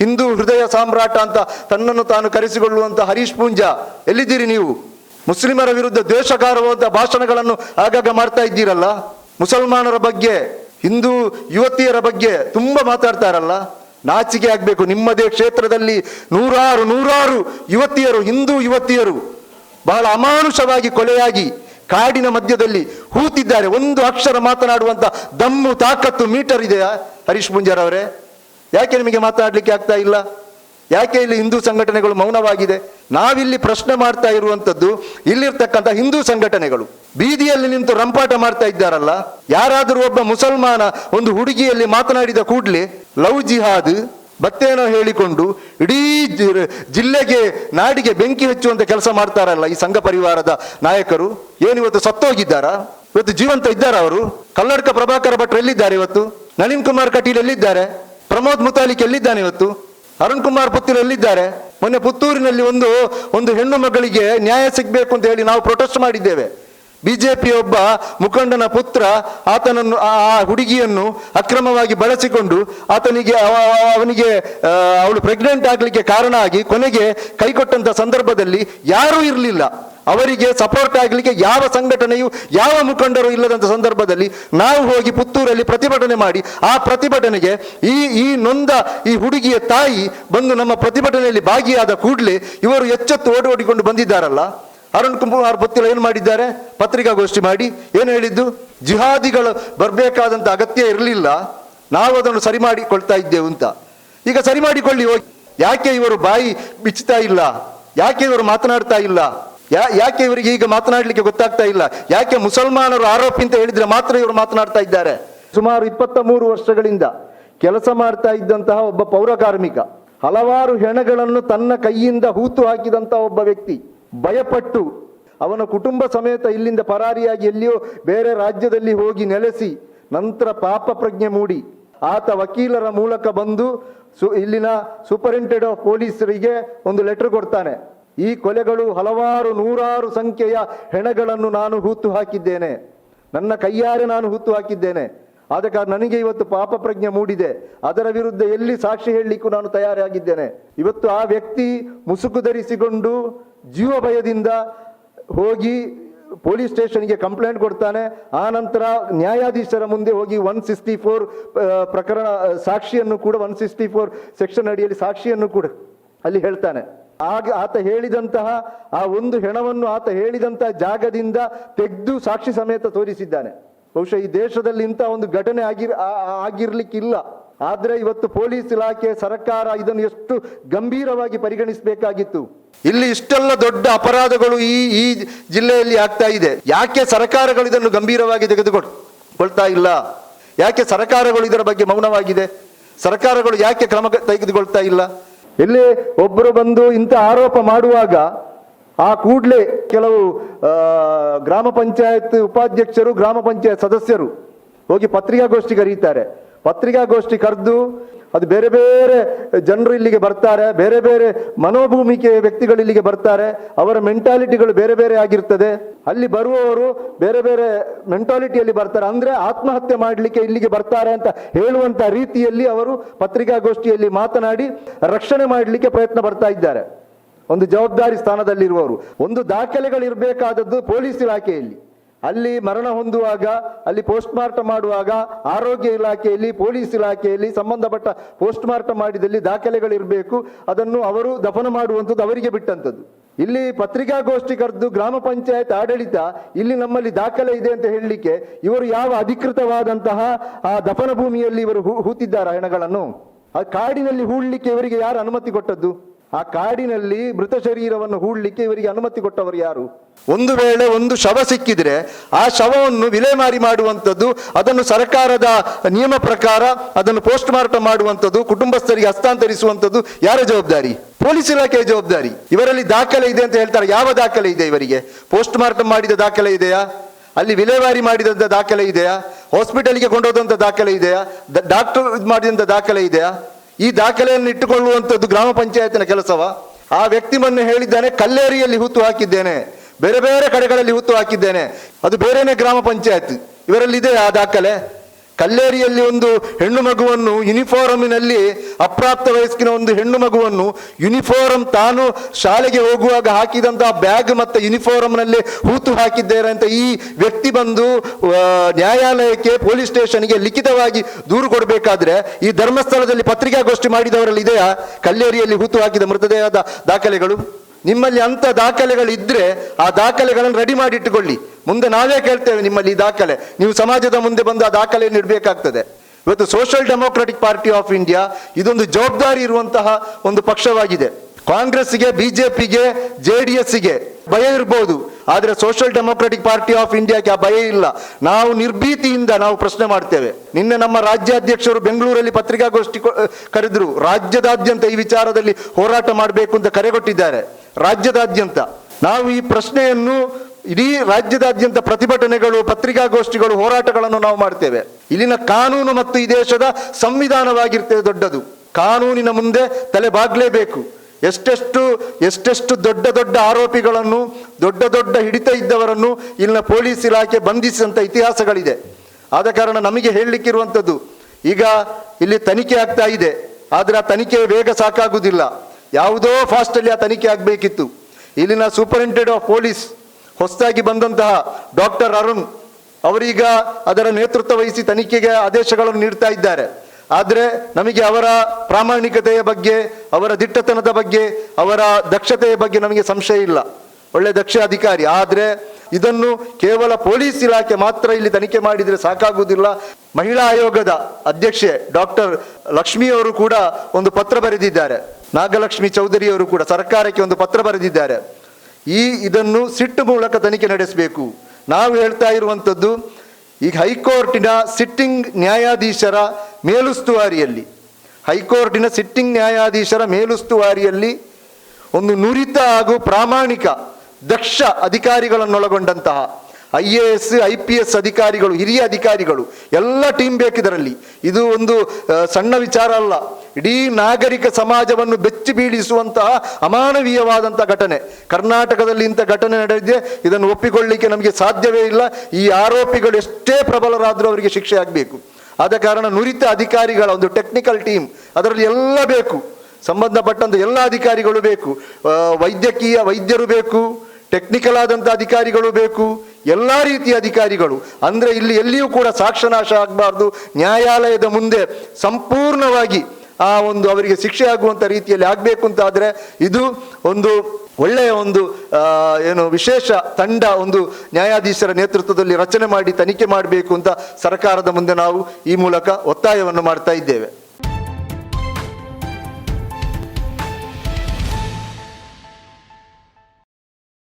ಹಿಂದೂ ಹೃದಯ ಸಾಮ್ರಾಟ ಅಂತ ತನ್ನನ್ನು ತಾನು ಕರೆಸಿಕೊಳ್ಳುವಂಥ ಹರೀಶ್ ಪೂಂಜಾ, ಎಲ್ಲಿದ್ದೀರಿ ನೀವು? ಮುಸ್ಲಿಮರ ವಿರುದ್ಧ ದ್ವೇಷಕಾರವಾದ ಭಾಷಣಗಳನ್ನು ಆಗಾಗ ಮಾಡ್ತಾ ಇದ್ದೀರಲ್ಲ? ಮುಸಲ್ಮಾನರ ಬಗ್ಗೆ, ಹಿಂದೂ ಯುವತಿಯರ ಬಗ್ಗೆ ತುಂಬ ಮಾತಾಡ್ತಾರಲ್ಲ? ನಾಚಿಕೆ ಆಗಬೇಕು. ನಿಮ್ಮದೇ ಕ್ಷೇತ್ರದಲ್ಲಿ ನೂರಾರು ನೂರಾರು ಯುವತಿಯರು, ಹಿಂದೂ ಯುವತಿಯರು ಬಹಳ ಅಮಾನುಷವಾಗಿ ಕೊಲೆಯಾಗಿ ಕಾಡಿನ ಮಧ್ಯದಲ್ಲಿ ಹೂತಿದ್ದಾರೆ. ಒಂದು ಅಕ್ಷರ ಮಾತನಾಡುವಂತ ದಮ್ಮು, ತಾಕತ್ತು, ಮೀಟರ್ ಇದೆಯಾ ಹರೀಶ್ ಪುಂಜಾರ್ ಅವರೇ ಯಾಕೆ ನಿಮಗೆ ಮಾತಾಡಲಿಕ್ಕೆ ಆಗ್ತಾ ಇಲ್ಲ? ಯಾಕೆ ಇಲ್ಲಿ ಹಿಂದೂ ಸಂಘಟನೆಗಳು ಮೌನವಾಗಿದೆ? ನಾವಿಲ್ಲಿ ಪ್ರಶ್ನೆ ಮಾಡ್ತಾ ಇರುವಂತದ್ದು ಇಲ್ಲಿರ್ತಕ್ಕಂಥ ಹಿಂದೂ ಸಂಘಟನೆಗಳು. ಬೀದಿಯಲ್ಲಿ ನಿಂತು ರಂಪಾಟ ಮಾಡ್ತಾ ಇದ್ದಾರಲ್ಲ? ಯಾರಾದರೂ ಒಬ್ಬ ಮುಸಲ್ಮಾನ ಒಂದು ಹುಡುಗಿಯಲ್ಲಿ ಮಾತನಾಡಿದ ಕೂಡಲೇ, ಲವ್ ಜಿಹಾದ್, ಬತ್ತೇನೋ ಹೇಳಿಕೊಂಡು ಇಡೀ ಜಿಲ್ಲೆಗೆ, ನಾಡಿಗೆ ಬೆಂಕಿ ಹಚ್ಚುವಂತ ಕೆಲಸ ಮಾಡ್ತಾರಲ್ಲ ಈ ಸಂಘ ಪರಿವಾರದ ನಾಯಕರು? ಏನಿವತ್ತು ಸತ್ತೋಗಿದ್ದಾರಾ? ಇವತ್ತು ಜೀವಂತ ಇದ್ದಾರಾ ಅವರು? ಕಲ್ಲಡ್ಕ ಪ್ರಭಾಕರ ಭಟ್ರು ಎಲ್ಲಿದ್ದಾರೆ ಇವತ್ತು? ನಳಿನ್ ಕುಮಾರ್ ಕಟೀಲ್ ಎಲ್ಲಿದ್ದಾರೆ? ಪ್ರಮೋದ್ ಮುತಾಲಿಕ್ ಎಲ್ಲಿದ್ದಾನೆ ಇವತ್ತು? ಅರುಣ್ ಕುಮಾರ್ ಪುತ್ತೂರು ಎಲ್ಲಿದ್ದಾರೆ? ಮೊನ್ನೆ ಪುತ್ತೂರಿನಲ್ಲಿ ಒಂದು ಒಂದು ಹೆಣ್ಣು ಮಗಳಿಗೆ ನ್ಯಾಯ ಸಿಗಬೇಕು ಅಂತ ಹೇಳಿ ನಾವು ಪ್ರೊಟೆಸ್ಟ್ ಮಾಡಿದ್ದೇವೆ. ಬಿಜೆಪಿ ಒಬ್ಬ ಮುಖಂಡನ ಪುತ್ರ ಆತನನ್ನು, ಆ ಹುಡುಗಿಯನ್ನು ಅಕ್ರಮವಾಗಿ ಬಳಸಿಕೊಂಡು ಆತನಿಗೆ, ಅವ- ಅವ- ಅವನಿಗೆ ಅವಳು ಪ್ರೆಗ್ನೆಂಟ್ ಆಗಲಿಕ್ಕೆ ಕಾರಣ ಆಗಿ ಕೊನೆಗೆ ಕೈಕೊಟ್ಟಂತ ಸಂದರ್ಭದಲ್ಲಿ ಯಾರೂ ಇರಲಿಲ್ಲ. ಅವರಿಗೆ ಸಪೋರ್ಟ್ ಆಗಲಿಕ್ಕೆ ಯಾವ ಸಂಘಟನೆಯು, ಯಾವ ಮುಖಂಡರು ಇಲ್ಲದಂಥ ಸಂದರ್ಭದಲ್ಲಿ ನಾವು ಹೋಗಿ ಪುತ್ತೂರಲ್ಲಿ ಪ್ರತಿಭಟನೆ ಮಾಡಿ, ಆ ಪ್ರತಿಭಟನೆಗೆ ಈ ಈ ನೊಂದ, ಈ ಹುಡುಗಿಯ ತಾಯಿ ಬಂದು ನಮ್ಮ ಪ್ರತಿಭಟನೆಯಲ್ಲಿ ಭಾಗಿಯಾದ ಕೂಡಲೇ ಇವರು ಎಚ್ಚೆತ್ತು ಓಡಿ ಓಡಿಕೊಂಡು ಬಂದಿದ್ದಾರಲ್ಲ? ಅರುಣ್ ಕುಮಾರ್ ಗೊತ್ತಿಲ್ಲ ಏನು ಮಾಡಿದ್ದಾರೆ? ಪತ್ರಿಕಾಗೋಷ್ಠಿ ಮಾಡಿ. ಏನು ಹೇಳಿದ್ದು? ಜಿಹಾದಿಗಳು ಬರಬೇಕಾದಂಥ ಅಗತ್ಯ ಇರಲಿಲ್ಲ. ನಾವು ಅದನ್ನು ಸರಿ ಮಾಡಿಕೊಳ್ತಾ ಇದ್ದೇವೆ ಅಂತ. ಈಗ ಸರಿ ಮಾಡಿಕೊಳ್ಳಿ ಹೋಗಿ. ಯಾಕೆ ಇವರು ಬಾಯಿ ಬಿಚ್ಚುತ್ತಾ ಇಲ್ಲ? ಯಾಕೆ ಇವರು ಮಾತನಾಡ್ತಾ ಇಲ್ಲ? ಯಾ, ಯಾಕೆ ಇವರಿಗೆ ಈಗ ಮಾತನಾಡಲಿಕ್ಕೆ ಗೊತ್ತಾಗ್ತಾ ಇಲ್ಲ? ಯಾಕೆ ಮುಸಲ್ಮಾನರು ಆರೋಪಿ ಅಂತ ಹೇಳಿದ್ರೆ ಮಾತ್ರ ಇವರು ಮಾತನಾಡ್ತಾ ಇದ್ದಾರೆ? ಸುಮಾರು ಇಪ್ಪತ್ತ ಮೂರು ವರ್ಷಗಳಿಂದ ಕೆಲಸ ಮಾಡ್ತಾ ಇದ್ದಂತಹ ಒಬ್ಬ ಪೌರ ಕಾರ್ಮಿಕ, ಹಲವಾರು ಹೆಣಗಳನ್ನು ತನ್ನ ಕೈಯಿಂದ ಹೂತು ಹಾಕಿದಂತಹ ಒಬ್ಬ ವ್ಯಕ್ತಿ ಭಯಪಟ್ಟು ಅವನ ಕುಟುಂಬ ಸಮೇತ ಇಲ್ಲಿಂದ ಪರಾರಿಯಾಗಿ ಎಲ್ಲಿಯೋ ಬೇರೆ ರಾಜ್ಯದಲ್ಲಿ ಹೋಗಿ ನೆಲೆಸಿ ನಂತರ ಪಾಪ ಪ್ರಜ್ಞೆ ಮೂಡಿ ಆತ ವಕೀಲರ ಮೂಲಕ ಬಂದು ಸು, ಇಲ್ಲಿನ ಸೂಪರಿಂಟೆಂಡೆಂಟ್ ಆಫ್ ಪೊಲೀಸರಿಗೆ ಒಂದು ಲೆಟರ್ ಕೊಡ್ತಾನೆ. ಈ ಕೊಲೆಗಳು ಹಲವಾರು ನೂರಾರು ಸಂಖ್ಯೆಯ ಹೆಣಗಳನ್ನು ನಾನು ಹೂತು ಹಾಕಿದ್ದೇನೆ. ನನ್ನ ಕೈಯಾರೆ ನಾನು ಹೂತು ಹಾಕಿದ್ದೇನೆ. ಆದ ಕಾರಣ ನನಗೆ ಇವತ್ತು ಪಾಪ ಪ್ರಜ್ಞೆ ಮೂಡಿದೆ. ಅದರ ವಿರುದ್ಧ ಎಲ್ಲಿ ಸಾಕ್ಷಿ ಹೇಳಲಿಕ್ಕೂ ನಾನು ತಯಾರಾಗಿದ್ದೇನೆ. ಇವತ್ತು ಆ ವ್ಯಕ್ತಿ ಮುಸುಕು ಧರಿಸಿಕೊಂಡು ಜೀವ ಭಯದಿಂದ ಹೋಗಿ ಪೊಲೀಸ್ ಸ್ಟೇಷನ್ಗೆ ಕಂಪ್ಲೇಂಟ್ ಕೊಡ್ತಾನೆ. ಆ ನಂತರ ನ್ಯಾಯಾಧೀಶರ ಮುಂದೆ ಹೋಗಿ ಒನ್ ಸಿಕ್ಸ್ಟಿ ಫೋರ್ ಪ್ರಕರಣ ಸಾಕ್ಷಿಯನ್ನು ಕೂಡ ಒನ್ ಸಿಕ್ಸ್ಟಿ ಫೋರ್ ಸೆಕ್ಷನ್ ಅಡಿಯಲ್ಲಿ ಸಾಕ್ಷಿಯನ್ನು ಕೂಡ ಅಲ್ಲಿ ಹೇಳ್ತಾನೆ. ಆಗ ಆತ ಹೇಳಿದಂತಹ ಆ ಒಂದು ಹೆಣವನ್ನು ಆತ ಹೇಳಿದಂತಹ ಜಾಗದಿಂದ ತೆಗೆದು ಸಾಕ್ಷಿ ಸಮೇತ ತೋರಿಸಿದ್ದಾನೆ. ಬಹುಶಃ ಈ ದೇಶದಲ್ಲಿ ಇಂಥ ಒಂದು ಘಟನೆ ಆಗಿರ್ ಆಗಿರ್ಲಿಕ್ಕಿಲ್ಲ. ಆದ್ರೆ ಇವತ್ತು ಪೊಲೀಸ್ ಇಲಾಖೆ, ಸರ್ಕಾರ ಇದನ್ನು ಎಷ್ಟು ಗಂಭೀರವಾಗಿ ಪರಿಗಣಿಸಬೇಕಾಗಿತ್ತು. ಇಲ್ಲಿ ಇಷ್ಟೆಲ್ಲ ದೊಡ್ಡ ಅಪರಾಧಗಳು ಈ ಈ ಜಿಲ್ಲೆಯಲ್ಲಿ ಆಗ್ತಾ ಇದೆ. ಯಾಕೆ ಸರ್ಕಾರಗಳು ಇದನ್ನು ಗಂಭೀರವಾಗಿ ತೆಗೆದುಕೊಳ್ತಾ ಇಲ್ಲ? ಯಾಕೆ ಸರ್ಕಾರಗಳು ಇದರ ಬಗ್ಗೆ ಮೌನವಾಗಿದೆ? ಸರ್ಕಾರಗಳು ಯಾಕೆ ಕ್ರಮ ತೆಗೆದುಕೊಳ್ತಾ ಇಲ್ಲ? ಇಲ್ಲಿ ಒಬ್ಬರು ಬಂದು ಇಂಥ ಆರೋಪ ಮಾಡುವಾಗ ಆ ಕೂಡಲೇ ಕೆಲವು ಗ್ರಾಮ ಪಂಚಾಯತ್ ಉಪಾಧ್ಯಕ್ಷರು, ಗ್ರಾಮ ಪಂಚಾಯತ್ ಸದಸ್ಯರು ಹೋಗಿ ಪತ್ರಿಕಾಗೋಷ್ಠಿ ಕರೀತಾರೆ. ಪತ್ರಿಕಾಗೋಷ್ಠಿ ಕರೆದು ಅದು ಬೇರೆ ಬೇರೆ ಜನರು ಇಲ್ಲಿಗೆ ಬರ್ತಾರೆ, ಬೇರೆ ಬೇರೆ ಮನೋಭೂಮಿಕೆ ವ್ಯಕ್ತಿಗಳು ಇಲ್ಲಿಗೆ ಬರ್ತಾರೆ, ಅವರ ಮೆಂಟಾಲಿಟಿಗಳು ಬೇರೆ ಬೇರೆ ಆಗಿರ್ತದೆ. ಅಲ್ಲಿ ಬರುವವರು ಬೇರೆ ಬೇರೆ ಮೆಂಟಾಲಿಟಿಯಲ್ಲಿ ಬರ್ತಾರೆ. ಅಂದ್ರೆ ಆತ್ಮಹತ್ಯೆ ಮಾಡಲಿಕ್ಕೆ ಇಲ್ಲಿಗೆ ಬರ್ತಾರೆ ಅಂತ ಹೇಳುವಂತ ರೀತಿಯಲ್ಲಿ ಅವರು ಪತ್ರಿಕಾಗೋಷ್ಠಿಯಲ್ಲಿ ಮಾತನಾಡಿ ರಕ್ಷಣೆ ಮಾಡಲಿಕ್ಕೆ ಪ್ರಯತ್ನ ಬರ್ತಾ ಇದ್ದಾರೆ. ಒಂದು ಜವಾಬ್ದಾರಿ ಸ್ಥಾನದಲ್ಲಿರುವವರು, ಒಂದು ದಾಖಲೆಗಳಿರಬೇಕಾದದ್ದು ಪೊಲೀಸ್ ಇಲಾಖೆಯಲ್ಲಿ. ಅಲ್ಲಿ ಮರಣ ಹೊಂದುವಾಗ, ಅಲ್ಲಿ ಪೋಸ್ಟ್ ಮಾರ್ಟಮ್ ಮಾಡುವಾಗ, ಆರೋಗ್ಯ ಇಲಾಖೆಯಲ್ಲಿ, ಪೊಲೀಸ್ ಇಲಾಖೆಯಲ್ಲಿ ಸಂಬಂಧಪಟ್ಟ ಪೋಸ್ಟ್ ಮಾರ್ಟಮ್ ಮಾಡಿದಲ್ಲಿ ದಾಖಲೆಗಳಿರಬೇಕು. ಅದನ್ನು ಅವರು ದಫನ ಮಾಡುವಂಥದ್ದು ಅವರಿಗೆ ಬಿಟ್ಟಂಥದ್ದು. ಇಲ್ಲಿ ಪತ್ರಿಕಾಗೋಷ್ಠಿ ಕರೆದು ಗ್ರಾಮ ಪಂಚಾಯತ್ ಆಡಳಿತ ಇಲ್ಲಿ ನಮ್ಮಲ್ಲಿ ದಾಖಲೆ ಇದೆ ಅಂತ ಹೇಳಲಿಕ್ಕೆ ಇವರು ಯಾವ ಅಧಿಕೃತವಾದಂತಹ ಆ ದಫನ ಭೂಮಿಯಲ್ಲಿ ಇವರು ಹೂತಿದ್ದಾರೆ ಹೆಣಗಳನ್ನು? ಆ ಕಾಡಿನಲ್ಲಿ ಹೂಡಲಿಕ್ಕೆ ಇವರಿಗೆ ಯಾರು ಅನುಮತಿ ಕೊಟ್ಟದ್ದು? ಆ ಕಾಡಿನಲ್ಲಿ ಮೃತ ಶರೀರವನ್ನು ಹೂಡಲಿಕ್ಕೆ ಇವರಿಗೆ ಅನುಮತಿ ಕೊಟ್ಟವರು ಯಾರು? ಒಂದು ವೇಳೆ ಒಂದು ಶವ ಸಿಕ್ಕಿದ್ರೆ ಆ ಶವವನ್ನು ವಿಲೇಮಾರಿ ಮಾಡುವಂಥದ್ದು, ಅದನ್ನು ಸರ್ಕಾರದ ನಿಯಮ ಪ್ರಕಾರ ಅದನ್ನು ಪೋಸ್ಟ್ ಮಾರ್ಟಮ್ ಮಾಡುವಂಥದ್ದು, ಕುಟುಂಬಸ್ಥರಿಗೆ ಹಸ್ತಾಂತರಿಸುವಂಥದ್ದು ಯಾರ ಜವಾಬ್ದಾರಿ? ಪೊಲೀಸ್ ಇಲಾಖೆಯ ಜವಾಬ್ದಾರಿ. ಇವರಲ್ಲಿ ದಾಖಲೆ ಇದೆ ಅಂತ ಹೇಳ್ತಾರೆ. ಯಾವ ದಾಖಲೆ ಇದೆ ಇವರಿಗೆ? ಪೋಸ್ಟ್ ಮಾರ್ಟಮ್ ಮಾಡಿದ ದಾಖಲೆ ಇದೆಯಾ? ಅಲ್ಲಿ ವಿಲೇವಾರಿ ಮಾಡಿದಂಥ ದಾಖಲೆ ಇದೆಯಾ? ಹಾಸ್ಪಿಟಲ್ಗೆ ಕೊಂಡೋದಂಥ ದಾಖಲೆ ಇದೆಯಾ? ಡಾಕ್ಟರ್ ಇದು ಮಾಡಿದಂಥ ದಾಖಲೆ ಇದೆಯಾ? ಈ ದಾಖಲೆಯನ್ನು ಇಟ್ಟುಕೊಳ್ಳುವಂಥದ್ದು ಗ್ರಾಮ ಪಂಚಾಯತಿನ ಕೆಲಸವ? ಆ ವ್ಯಕ್ತಿ ಮೊನ್ನೆ ಹೇಳಿದ್ದಾನೆ, ಕಲ್ಲೇರಿಯಲ್ಲಿ ಹುತ್ತು ಹಾಕಿದ್ದೇನೆ, ಬೇರೆ ಬೇರೆ ಕಡೆಗಳಲ್ಲಿ ಹುತ್ತು ಹಾಕಿದ್ದೇನೆ. ಅದು ಬೇರೆಯೇ ಗ್ರಾಮ ಪಂಚಾಯತ್. ಇವರಲ್ಲಿ ಇದೆ ಆ ದಾಖಲೆ? ಕಲ್ಲೇರಿಯಲ್ಲಿ ಒಂದು ಹೆಣ್ಣು ಮಗುವನ್ನು ಯೂನಿಫಾರ್ಮಿನಲ್ಲಿ ಅಪ್ರಾಪ್ತ ವಯಸ್ಕಿನ ಒಂದು ಹೆಣ್ಣು ಮಗುವನ್ನು ಯೂನಿಫಾರ್ಮ್ ತಾನು ಶಾಲೆಗೆ ಹೋಗುವಾಗ ಹಾಕಿದಂತಹ ಬ್ಯಾಗ್ ಮತ್ತು ಯೂನಿಫಾರ್ಮ್ನಲ್ಲಿ ಹೂತು ಹಾಕಿದ್ದೇನೆ ಅಂತ ಈ ವ್ಯಕ್ತಿ ಬಂದು ನ್ಯಾಯಾಲಯಕ್ಕೆ ಪೊಲೀಸ್ ಸ್ಟೇಷನ್ಗೆ ಲಿಖಿತವಾಗಿ ದೂರು ಕೊಡಬೇಕಾದ್ರೆ ಈ ಧರ್ಮಸ್ಥಳದಲ್ಲಿ ಪತ್ರಿಕಾಗೋಷ್ಠಿ ಮಾಡಿದವರಲ್ಲಿ ಇದೆಯಾ? ಕಲ್ಲೇರಿಯಲ್ಲಿ ಹೂತು ಹಾಕಿದ ಮೃತದೇಹದ ದಾಖಲೆಗಳು? ನಿಮ್ಮಲ್ಲಿ ಅಂಥ ದಾಖಲೆಗಳಿದ್ದರೆ ಆ ದಾಖಲೆಗಳನ್ನು ರೆಡಿ ಮಾಡಿ ಇಟ್ಟುಕೊಳ್ಳಿ ಮುಂದೆ ನಾವೇ ಕೇಳ್ತೇವೆ ನಿಮ್ಮಲ್ಲಿ ಈ ದಾಖಲೆ. ನೀವು ಸಮಾಜದ ಮುಂದೆ ಬಂದು ಆ ದಾಖಲೆಯನ್ನು ಇಡಬೇಕಾಗ್ತದೆ. ಇವತ್ತು Social Democratic Party of India ಇದೊಂದು ಜವಾಬ್ದಾರಿ ಇರುವಂತಹ ಒಂದು ಪಕ್ಷವಾಗಿದೆ. ಕಾಂಗ್ರೆಸ್ಗೆ ಬಿಜೆಪಿಗೆ, ಜೆ ಡಿ ಎಸ್ಗೆ ಭಯ ಇರ್ಬೋದು. ಆದರೆ ಸೋಷಿಯಲ್ ಡೆಮೋಕ್ರಾಟಿಕ್ ಪಾರ್ಟಿ ಆಫ್ ಇಂಡಿಯಾಕ್ಕೆ ಆ ಭಯ ಇಲ್ಲ. ನಾವು ನಿರ್ಭೀತಿಯಿಂದ ನಾವು ಪ್ರಶ್ನೆ ಮಾಡ್ತೇವೆ. ನಿನ್ನೆ ನಮ್ಮ ರಾಜ್ಯಾಧ್ಯಕ್ಷರು ಬೆಂಗಳೂರಲ್ಲಿ ಪತ್ರಿಕಾಗೋಷ್ಠಿ ಕರೆದ್ರು. ರಾಜ್ಯದಾದ್ಯಂತ ಈ ವಿಚಾರದಲ್ಲಿ ಹೋರಾಟ ಮಾಡಬೇಕು ಅಂತ ಕರೆಗೊಟ್ಟಿದ್ದಾರೆ ರಾಜ್ಯದಾದ್ಯಂತ. ನಾವು ಈ ಪ್ರಶ್ನೆಯನ್ನು ಇಡೀ ರಾಜ್ಯದಾದ್ಯಂತ ಪ್ರತಿಭಟನೆಗಳು, ಪತ್ರಿಕಾಗೋಷ್ಠಿಗಳು, ಹೋರಾಟಗಳನ್ನು ನಾವು ಮಾಡ್ತೇವೆ. ಇಲ್ಲಿನ ಕಾನೂನು ಮತ್ತು ಈ ದೇಶದ ಸಂವಿಧಾನವಾಗಿರ್ತೇವೆ ದೊಡ್ಡದು. ಕಾನೂನಿನ ಮುಂದೆ ತಲೆ ಬಾಗ್ಲೇಬೇಕು. ಎಷ್ಟೆಷ್ಟು ಎಷ್ಟೆಷ್ಟು ದೊಡ್ಡ ದೊಡ್ಡ ಆರೋಪಿಗಳನ್ನು, ದೊಡ್ಡ ದೊಡ್ಡ ಹಿಡಿತ ಇದ್ದವರನ್ನು ಇಲ್ಲಿನ ಪೊಲೀಸ್ ಇಲಾಖೆ ಬಂಧಿಸಿದಂಥ ಇತಿಹಾಸಗಳಿದೆ. ಆದ ಕಾರಣ ನಮಗೆ ಹೇಳಲಿಕ್ಕಿರುವಂಥದ್ದು, ಈಗ ಇಲ್ಲಿ ತನಿಖೆ ಆಗ್ತಾ ಇದೆ. ಆದರೆ ಆ ತನಿಖೆ ಬೇಗ ಸಾಕಾಗುವುದಿಲ್ಲ. ಯಾವುದೋ ಫಾಸ್ಟಲ್ಲಿ ಆ ತನಿಖೆ ಆಗಬೇಕಿತ್ತು. ಇಲ್ಲಿನ ಸೂಪರಿಂಟೆಂಡೆಂಟ್ ಆಫ್ ಪೊಲೀಸ್ ಹೊಸದಾಗಿ ಬಂದಂತಹ ಡಾಕ್ಟರ್ ಅರುಣ್ ಅವರೀಗ ಅದರ ನೇತೃತ್ವ ವಹಿಸಿ ತನಿಖೆಗೆ ಆದೇಶಗಳನ್ನು ನೀಡ್ತಾ ಇದ್ದಾರೆ. ಆದರೆ ನಮಗೆ ಅವರ ಪ್ರಾಮಾಣಿಕತೆಯ ಬಗ್ಗೆ, ಅವರ ದಿಟ್ಟತನದ ಬಗ್ಗೆ, ಅವರ ದಕ್ಷತೆಯ ಬಗ್ಗೆ ನಮಗೆ ಸಂಶಯ ಇಲ್ಲ. ಒಳ್ಳೆ ದಕ್ಷ ಅಧಿಕಾರಿ. ಆದರೆ ಇದನ್ನು ಕೇವಲ ಪೊಲೀಸ್ ಇಲಾಖೆ ಮಾತ್ರ ಇಲ್ಲಿ ತನಿಖೆ ಮಾಡಿದರೆ ಸಾಕಾಗುವುದಿಲ್ಲ. ಮಹಿಳಾ ಆಯೋಗದ ಅಧ್ಯಕ್ಷೆ ಡಾಕ್ಟರ್ ಲಕ್ಷ್ಮಿ ಅವರು ಕೂಡ ಒಂದು ಪತ್ರ ಬರೆದಿದ್ದಾರೆ. ನಾಗಲಕ್ಷ್ಮಿ ಚೌಧರಿ ಅವರು ಕೂಡ ಸರ್ಕಾರಕ್ಕೆ ಒಂದು ಪತ್ರ ಬರೆದಿದ್ದಾರೆ. ಈ ಇದನ್ನು ಸಿಟ್ಟು ಮೂಲಕ ತನಿಖೆ ನಡೆಸಬೇಕು. ನಾವು ಹೇಳ್ತಾ ಇರುವಂಥದ್ದು, ಈಗ ಹೈಕೋರ್ಟಿನ ಸಿಟ್ಟಿಂಗ್ ನ್ಯಾಯಾಧೀಶರ ಮೇಲುಸ್ತುವಾರಿಯಲ್ಲಿ, ಹೈಕೋರ್ಟಿನ ಸಿಟ್ಟಿಂಗ್ ನ್ಯಾಯಾಧೀಶರ ಮೇಲುಸ್ತುವಾರಿಯಲ್ಲಿ ಒಂದು ನುರಿತ ಹಾಗೂ ಪ್ರಾಮಾಣಿಕ ದಕ್ಷ ಅಧಿಕಾರಿಗಳನ್ನೊಳಗೊಂಡಂತಹ I A S I P S ಅಧಿಕಾರಿಗಳು, ಹಿರಿಯ ಅಧಿಕಾರಿಗಳು, ಎಲ್ಲ ಟೀಮ್ ಬೇಕಿದರಲ್ಲಿ. ಇದು ಒಂದು ಸಣ್ಣ ವಿಚಾರ ಅಲ್ಲ. ಇಡೀ ನಾಗರಿಕ ಸಮಾಜವನ್ನು ಬೆಚ್ಚಿ ಬೀಳಿಸುವಂತಹ ಅಮಾನವೀಯವಾದಂಥ ಘಟನೆ. ಕರ್ನಾಟಕದಲ್ಲಿ ಇಂಥ ಘಟನೆ ನಡೆದಿದೆ. ಇದನ್ನು ಒಪ್ಪಿಕೊಳ್ಳಲಿಕ್ಕೆ ನಮಗೆ ಸಾಧ್ಯವೇ ಇಲ್ಲ. ಈ ಆರೋಪಿಗಳು ಎಷ್ಟೇ ಪ್ರಬಲರಾದರೂ ಅವರಿಗೆ ಶಿಕ್ಷೆ ಆಗಬೇಕು. ಆದ ಕಾರಣ ನುರಿತ ಅಧಿಕಾರಿಗಳ ಒಂದು ಟೆಕ್ನಿಕಲ್ ಟೀಮ್ ಅದರಲ್ಲಿ ಎಲ್ಲ ಬೇಕು. ಸಂಬಂಧಪಟ್ಟಂತ ಎಲ್ಲ ಅಧಿಕಾರಿಗಳು ಬೇಕು. ವೈದ್ಯಕೀಯ ವೈದ್ಯರು ಬೇಕು. ಟೆಕ್ನಿಕಲ್ ಆದಂಥ ಅಧಿಕಾರಿಗಳು ಬೇಕು. ಎಲ್ಲ ರೀತಿಯ ಅಧಿಕಾರಿಗಳು. ಅಂದರೆ ಇಲ್ಲಿ ಎಲ್ಲಿಯೂ ಕೂಡ ಸಾಕ್ಷ್ಯನಾಶ ಆಗಬಾರ್ದು. ನ್ಯಾಯಾಲಯದ ಮುಂದೆ ಸಂಪೂರ್ಣವಾಗಿ ಆ ಒಂದು ಅವರಿಗೆ ಶಿಕ್ಷೆ ಆಗುವಂಥ ರೀತಿಯಲ್ಲಿ ಆಗಬೇಕು ಅಂತ ಆದರೆ ಇದು ಒಂದು ಒಳ್ಳೆಯ ಒಂದು ಏನು ವಿಶೇಷ ತಂಡ ಒಂದು ನ್ಯಾಯಾಧೀಶರ ನೇತೃತ್ವದಲ್ಲಿ ರಚನೆ ಮಾಡಿ ತನಿಖೆ ಮಾಡಬೇಕು ಅಂತ ಸರ್ಕಾರದ ಮುಂದೆ ನಾವು ಈ ಮೂಲಕ ಒತ್ತಾಯವನ್ನು ಮಾಡ್ತಾ ಇದ್ದೇವೆ.